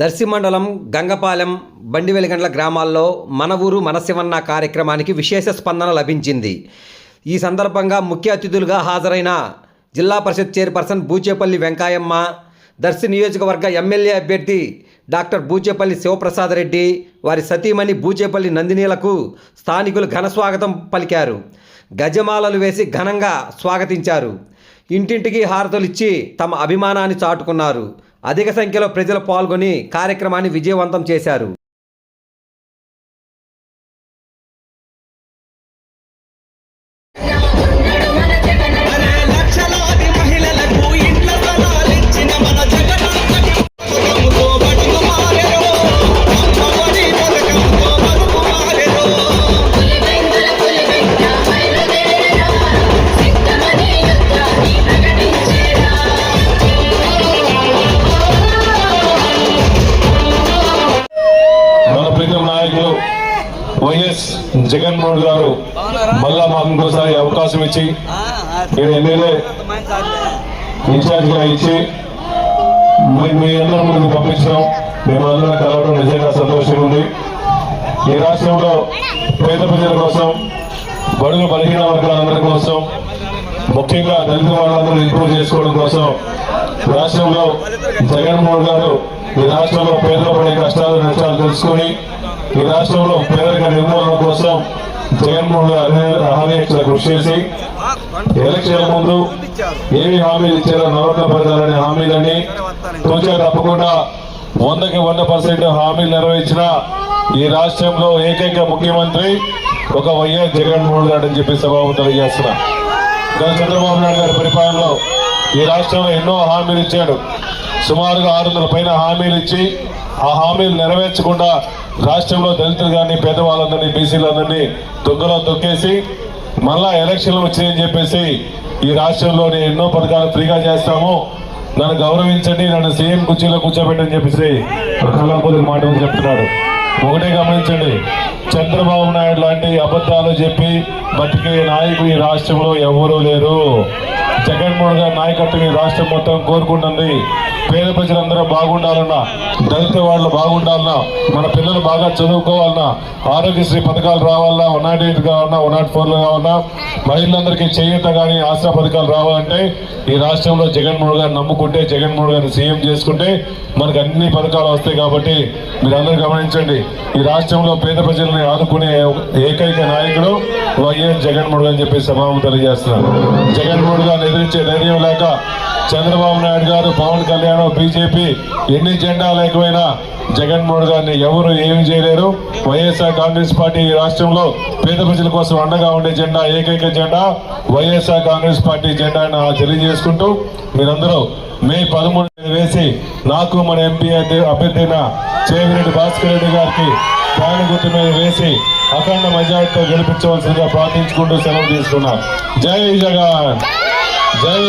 దర్శి మండలం గంగపాలెం బండివెలిగండ్ల గ్రామాల్లో మన ఊరు మనశివన్న కార్యక్రమానికి విశేష స్పందన లభించింది. ఈ సందర్భంగా ముఖ్య అతిథులుగా హాజరైన జిల్లా పరిషత్ చైర్పర్సన్ బూచేపల్లి వెంకాయమ్మ దర్శి నియోజకవర్గ ఎమ్మెల్యే అభ్యర్థి డాక్టర్ బూచేపల్లి శివప్రసాద్ రెడ్డి వారి సతీమణి బూచేపల్లి నందినీలకు స్థానికులు ఘన స్వాగతం పలికారు. గజమాలలు వేసి ఘనంగా స్వాగతించారు. ఇంటింటికి హారతులు ఇచ్చి తమ అభిమానాన్ని చాటుకున్నారు. అధిక సంఖ్యలో ప్రజలు పాల్గొని కార్యక్రమాన్ని విజయవంతం చేశారు. వైఎస్ జగన్మోహన్ గారు మళ్ళా మాకు ఇంకోసారి అవకాశం ఇచ్చి నేను ఎమ్మెల్యే ఇన్ఛార్జ్గా ఇచ్చి మీ మీ అందరూ ముందుకు పంపించడం మేము అందరం కలవడం నిజంగా సంతోషంగా ఉంది. ఈ రాష్ట్రంలో పేద ప్రజల కోసం బడుగు బలహీన వర్గాలందరి కోసం ముఖ్యంగా దళిత వాళ్ళందరూ ఇంప్రూవ్ చేసుకోవడం కోసం రాష్ట్రంలో జగన్మోహన్ గారు ఈ రాష్ట్రంలో పేదలు పడే కష్టాలు నష్టాలు తెలుసుకొని ఈ రాష్ట్రంలో పేదరిక నిర్మూలన కోసం జగన్మోహన్ గారు అనే- కృషి చేసి ఎలక్షన్ ముందు ఏమి హామీలు ఇచ్చారో నవరత్న పథకాలనే హామీలని కొంచెం తప్పకుండా వందకి వంద పర్సెంట్ హామీలు నెరవేర్చిన ఈ రాష్ట్రంలో ఏకైక ముఖ్యమంత్రి ఒక వైఎస్ జగన్మోహన్ గారు అని చెప్పి సభాము తెలియజేస్తున్నా గత చంద్రబాబు నాయుడు గారి పరిపాలనలో ఈ రాష్ట్రంలో ఎన్నో హామీలు ఇచ్చాడు. సుమారుగా ఆరు వందల పైన హామీలు ఇచ్చి ఆ హామీలు నెరవేర్చకుండా రాష్ట్రంలో దళితులు కానీ పేదవాళ్ళందరినీ బీసీలందరినీ దొంగలో తొక్కేసి మళ్ళా ఎలక్షన్లు వచ్చాయని చెప్పేసి ఈ రాష్ట్రంలోని ఎన్నో పథకాలు ఫ్రీగా చేస్తాము. నన్ను గౌరవించండి నన్ను సీఎం కుర్చీలో కూర్చోబెట్టని చెప్పేసి కళ్ళంపూరి మాట చెప్తున్నాడు ఒకటే గమనించండి చంద్రబాబు నాయుడు లాంటి అబద్ధాలు చెప్పి బతికే నాయకులు ఈ రాష్ట్రంలో ఎవరూ లేరు. జగన్మోహన్ గారి నాయకత్వం ఈ రాష్ట్రం మొత్తం కోరుకుంటుంది. పేద ప్రజలందరూ బాగుండాలన్నా దళిత వాళ్ళు బాగుండాలన్నా మన పిల్లలు బాగా చదువుకోవాలన్నా ఆరోగ్యశ్రీ పథకాలు రావాలన్నా వన్ నాట్ ఎయిట్ కావాలన్నా వన్ నాట్ ఫోర్లు కావాలన్నా మహిళలందరికీ చేయూత కానీ ఆసరా పథకాలు రావాలంటే ఈ రాష్ట్రంలో జగన్మోహన్ గారిని నమ్ముకుంటే జగన్మోహన్ గారిని సీఎం చేసుకుంటే మనకు అన్ని పథకాలు వస్తాయి కాబట్టి మీరందరూ గమనించండి. ఈ రాష్ట్రంలో పేద ప్రజల్ని ఆదుకునే ఏకైక నాయకుడు వైఎస్ జగన్మోహన్ అని చెప్పి సభాము తెలియజేస్తున్నారు. జగన్మోహన్ గారు ఎదిరించే ధైర్యం లేక చంద్రబాబు నాయుడు గారు పవన్ కళ్యాణ్ బీజేపీ ఎన్ని జెండా లేకపోయినా జగన్మోహన్ గారిని ఎవరు ఏమి చేయలేరు. వైఎస్ఆర్ కాంగ్రెస్ పార్టీ ఈ రాష్ట్రంలో పేద ప్రజల కోసం అండగా ఉండే జెండా ఏకైక జెండా వైఎస్ఆర్ కాంగ్రెస్ పార్టీ జెండా అని తెలియజేసుకుంటూ మీరందరూ మే పదమూడు వేసి నాకు మన ఎంపీ అభ్యర్థి అయిన చేవిరెడ్డి భాస్కర్ రెడ్డి గారికి ఫ్యాన్ గుర్తు మీద వేసి అఖండ మెజార్టీతో గెలిపించవలసిందిగా ప్రార్థించుకుంటూ సెలవు తీసుకున్నాం జై జగన్! జై